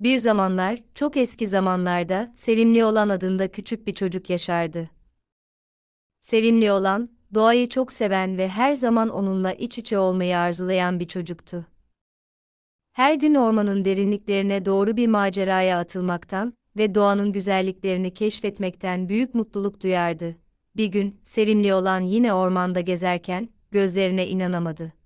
Bir zamanlar, çok eski zamanlarda, Sevimli olan adında küçük bir çocuk yaşardı. Sevimli olan, doğayı çok seven ve her zaman onunla iç içe olmayı arzulayan bir çocuktu. Her gün ormanın derinliklerine doğru bir maceraya atılmaktan ve doğanın güzelliklerini keşfetmekten büyük mutluluk duyardı. Bir gün, sevimli olan yine ormanda gezerken, gözlerine inanamadı.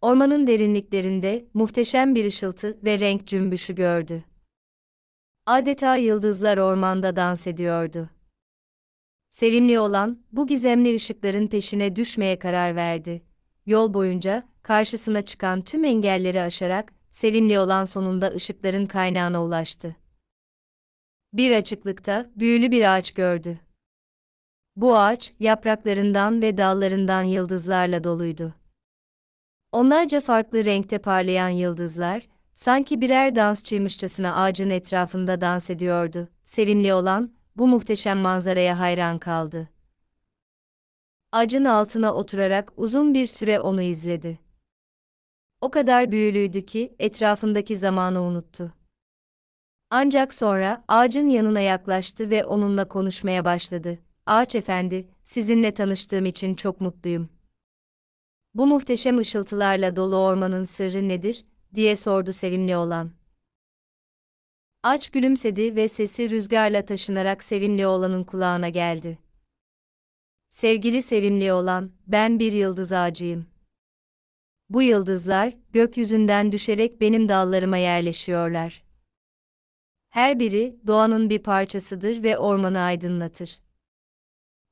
Ormanın derinliklerinde muhteşem bir ışıltı ve renk cümbüşü gördü. Adeta yıldızlar ormanda dans ediyordu. Sevimli olan, bu gizemli ışıkların peşine düşmeye karar verdi. Yol boyunca, karşısına çıkan tüm engelleri aşarak, sevimli olan sonunda ışıkların kaynağına ulaştı. Bir açıklıkta, büyülü bir ağaç gördü. Bu ağaç, yapraklarından ve dallarından yıldızlarla doluydu. Onlarca farklı renkte parlayan yıldızlar, sanki birer dansçıymışçasına ağacın etrafında dans ediyordu. Sevimli olan, bu muhteşem manzaraya hayran kaldı. Ağacın altına oturarak uzun bir süre onu izledi. O kadar büyülüydü ki etrafındaki zamanı unuttu. Ancak sonra ağacın yanına yaklaştı ve onunla konuşmaya başladı. Ağaç efendi, sizinle tanıştığım için çok mutluyum. Bu muhteşem ışıltılarla dolu ormanın sırrı nedir? diye sordu sevimli olan. Ağaç gülümsedi ve sesi rüzgarla taşınarak sevimli olanın kulağına geldi. Sevgili sevimli olan, ben bir yıldız ağacıyım. Bu yıldızlar, gökyüzünden düşerek benim dallarıma yerleşiyorlar. Her biri, doğanın bir parçasıdır ve ormanı aydınlatır.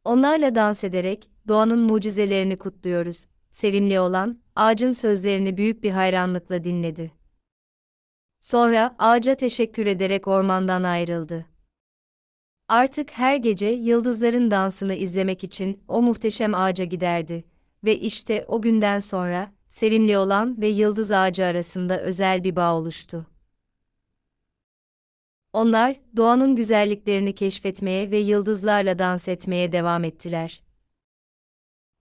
Onlarla dans ederek, doğanın mucizelerini kutluyoruz. Sevimli olan, ağacın sözlerini büyük bir hayranlıkla dinledi. Sonra ağaca teşekkür ederek ormandan ayrıldı. Artık her gece yıldızların dansını izlemek için o muhteşem ağaca giderdi ve işte o günden sonra sevimli olan ve yıldız ağacı arasında özel bir bağ oluştu. Onlar doğanın güzelliklerini keşfetmeye ve yıldızlarla dans etmeye devam ettiler.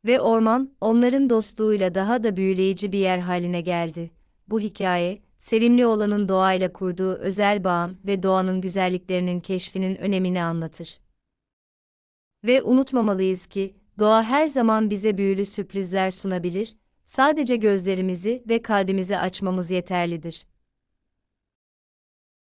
Ve orman onların dostluğuyla daha da büyüleyici bir yer haline geldi. Bu hikaye sevimli olanın doğayla kurduğu özel bağın ve doğanın güzelliklerinin keşfinin önemini anlatır. Ve unutmamalıyız ki, doğa her zaman bize büyülü sürprizler sunabilir, sadece gözlerimizi ve kalbimizi açmamız yeterlidir.